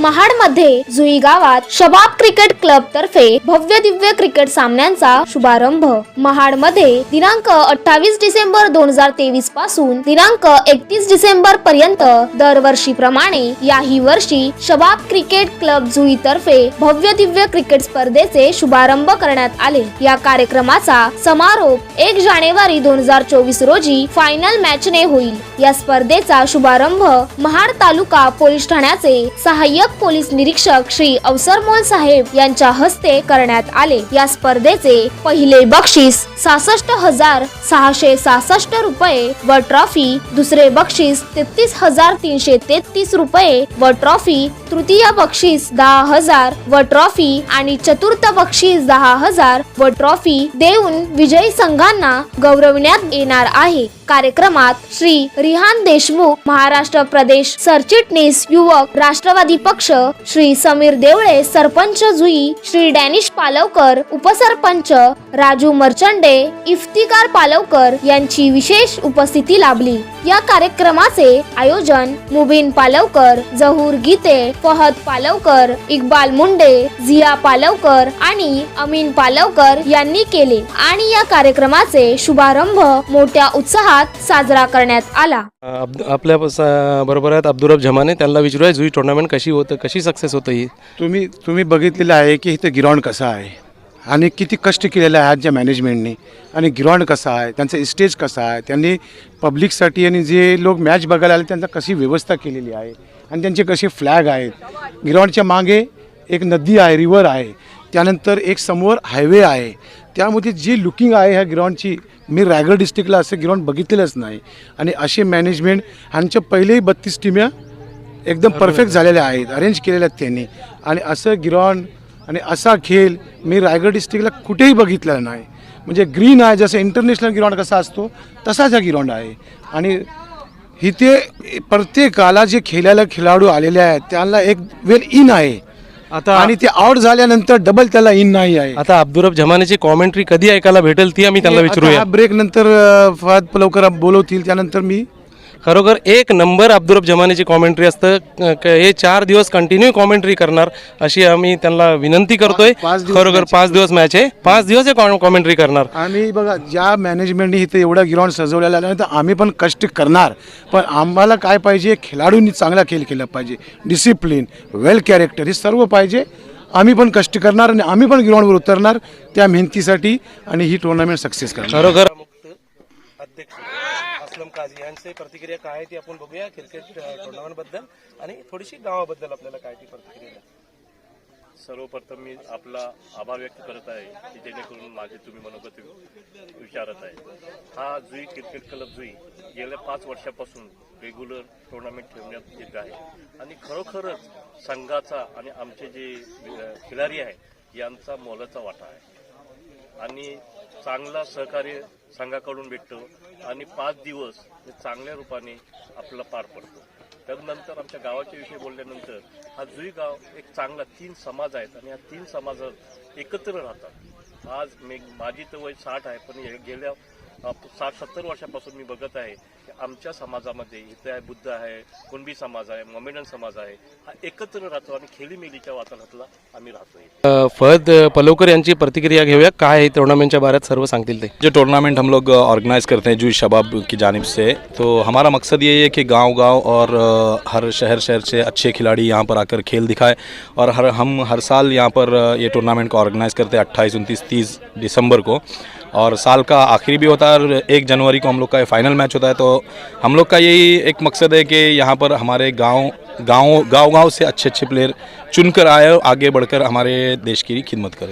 महाडमध्ये जुई गावात शबाब cricket club तर्फे भव्य दिव्य क्रिकेट सामन्यांचा शुभारंभ. महाडमध्ये दिनांक अठ्ठावीस डिसेंबर दोन हजार तेवीसपासून दिनांक एकतीस डिसेंबर पर्यंत दरवर्षीप्रमाणे याही वर्षी शबाब क्रिकेट क्लब जुई तर्फे भव्य दिव्य क्रिकेट स्पर्धेचे शुभारंभ करण्यात आले. या कार्यक्रमाचा समारोप एक जानेवारी दोन हजार चोवीस रोजी फायनल मॅचने होईल. या स्पर्धेचा शुभारंभ महाड तालुका पोलीस ठाण्याचे सहाय्यक पोलीस निरीक्षक श्री अवसरमोल साहेब यांच्या हस्ते करण्यात आले. या स्पर्धेचे पहिले बक्षीस सहासष्ट हजार सहाशे सहासष्ट रुपये व ट्रॉफी दुसरे बक्षीस तेहतीस हजार तीनशे तेहतीस रुपये व ट्रॉफी तृतीय बक्षीस दहा हजार व ट्रॉफी आणि चतुर्थ बक्षीस दहा हजार व ट्रॉफी देऊन विजयी संघांना गौरविण्यात येणार आहे. कार्यक्रमात श्री रिहान देशमुख महाराष्ट्र प्रदेश सरचिटणीस युवक राष्ट्रवादी पक्ष श्री समीर देवळे सरपंच जुई श्री डॅनिश पालवकर उपसरपंच राजू मर्चंडे इफ्तिकार पालवकर यांची विशेष उपस्थिती लाभली. या कार्यक्रमाचे आयोजन मुबीन पालवकर जहूर गीते फहद पालवकर इक्बाल मुंडे झिया पालवकर आणि अमीन पालवकर यांनी केले आणि या कार्यक्रमाचे शुभारंभ मोठ्या उत्साहात साजरा करण्यात आला. आपल्या बरोबर आहेत अब्दुरब जमाने त्यांना विचारूया जुई टुर्नामेंट कशी होतं? कशी सक्सेस होतं ही? तुम्ही तुम्ही बघितलेलं आहे की इथं ग्राउंड कसं आहे? आणि किती कष्ट केलेलं आहे आजच्या मॅनेजमेंटने आणि ग्राउंड कसा आहे? त्यांचं स्टेज कसा आहे? त्यांनी पब्लिकसाठी आणि जे लोक मॅच बघायला आले त्यांचा कशी व्यवस्था केलेली आहे? आणि त्यांचे कसे फ्लॅग आहेत? ग्राउंडच्या मागे एक नदी आहे रिवर आहे. त्यानंतर एक समोर हायवे आहे. त्यामध्ये जी लुकिंग आहे ह्या ग्राउंडची मी रायगड डिस्ट्रिक्टला असं ग्राउंड बघितलेलंच नाही. आणि असे मॅनेजमेंट ह्यांच्या पहिलेही बत्तीस टीम्या एकदम परफेक्ट झालेल्या आहेत. अरेंज केलेल्या आहेत त्यांनी. आणि असं ग्राउंड आणि असा खेळ मी रायगड डिस्ट्रिक्टला कुठेही बघितलेला नाही. म्हणजे ग्रीन आहे जसं इंटरनॅशनल ग्राउंड कसा असतो तसाच हा ग्राउंड आहे. आणि इथे प्रत्येकाला जे खेळायला खेळाडू आलेले आहेत त्यांना एक वेल इन आहे. आता आणि ते आउट झाल्यानंतर डबल त्याला इन नाही आहे. आता अब्दुरब जमानेची कॉमेंट्री कधी ऐकायला भेटेल ती आम्ही त्यांना विचारूया. ब्रेक नंतर फहद लवकर बोलवतील त्यानंतर मी खरोखर एक नंबर अब्दुरब जमानेची कॉमेंट्री असतं. हे चार दिवस कंटिन्यू कॉमेंट्री करणार अशी आम्ही त्यांना विनंती करतोय. पाच दिवस खरोखर पाच दिवस मॅच आहे. पाच दिवस हे कॉमेंट्री करणार. आम्ही बघा ज्या मॅनेजमेंटने इथं एवढा ग्राउंड सजवलेला आहे तर आम्ही पण कष्ट करणार. पण आम्हाला काय पाहिजे? खेळाडूंनी चांगला खेळ केला पाहिजे. डिसिप्लिन वेल कॅरेक्टर हे सर्व पाहिजे. आम्ही पण कष्ट करणार आणि आम्ही पण ग्राउंडवर उतरणार त्या मेहनतीसाठी आणि ही टुर्नामेंट सक्सेस करणार. खरोखर अध्यक्ष असलम काझी यांची प्रतिक्रिया काय आहे ती आपण बघूया क्रिकेट टुर्नामेंटबद्दल आणि थोडीशी गावाबद्दल आपल्याला काय ती प्रतिक्रिया सर्वप्रथम मी आपला आभार व्यक्त करत आहे की जेणेकरून माझे तुम्ही मनोगत विचारत आहे. हा जुई क्रिकेट क्लब जुई गेल्या पाच वर्षापासून रेग्युलर टुर्नामेंट ठेवण्यात येत आहे. आणि खरोखरच संघाचा आणि आमचे जे खिलाडी खिलारी आहे यांचा मोलाचा वाटा आहे. चांगला सहकार्य संघाकडून भेटतो आणि पाच दिवस हे चांगल्या रूपाने आपल्याला पार पडतो. त्यानंतर आमच्या गावाच्या विषयी बोलल्यानंतर हा जुई गाव एक चांगला तीन समाज आहेत आणि या तीन समाज एकत्र राहतात. आज मी माझी तर वय साठ आहे पण गेल्या साठ सत्तर वर्षापासून मी बघत आहे की आमच्या समाजामध्ये इथे आहे बुद्ध आहे कुणबी समाज आहे मोमेडन समाज आहे हा एकत्र राहतो आणि खेळीमेलीच्या वातावरणातला आम्ही राहतोय. अ, फहद पलवकर यांची प्रतिक्रिया घेऊया. काय आहे टुर्नामेंटच्या बाऱ्यात? सर्व सांगतील ते. जो टूर्नामेंट हम लोग ऑर्गेनाइज करते हैं जूही शबाब की जानिब से तो हमारा मकसद ये है कि गांव गांव और हर शहर शहर से अच्छे खिलाड़ी यहाँ पर आकर खेल दिखाए और हर हम हर साल यहाँ पर ये टूर्नामेंट को ऑर्गेनाइज करते हैं अट्ठाईस उनतीस तीस दिसंबर को। और साल का आखिरी भी होता है और एक जनवरी को हम लोग का फाइनल मैच होता है तो हम लोग का यही एक मकसद है कि यहाँ पर हमारे गाँव गाँव गाँव गाँव से अच्छे अच्छे प्लेयर चुनकर आए और आगे बढ़कर हमारे देश की खिदमत करें।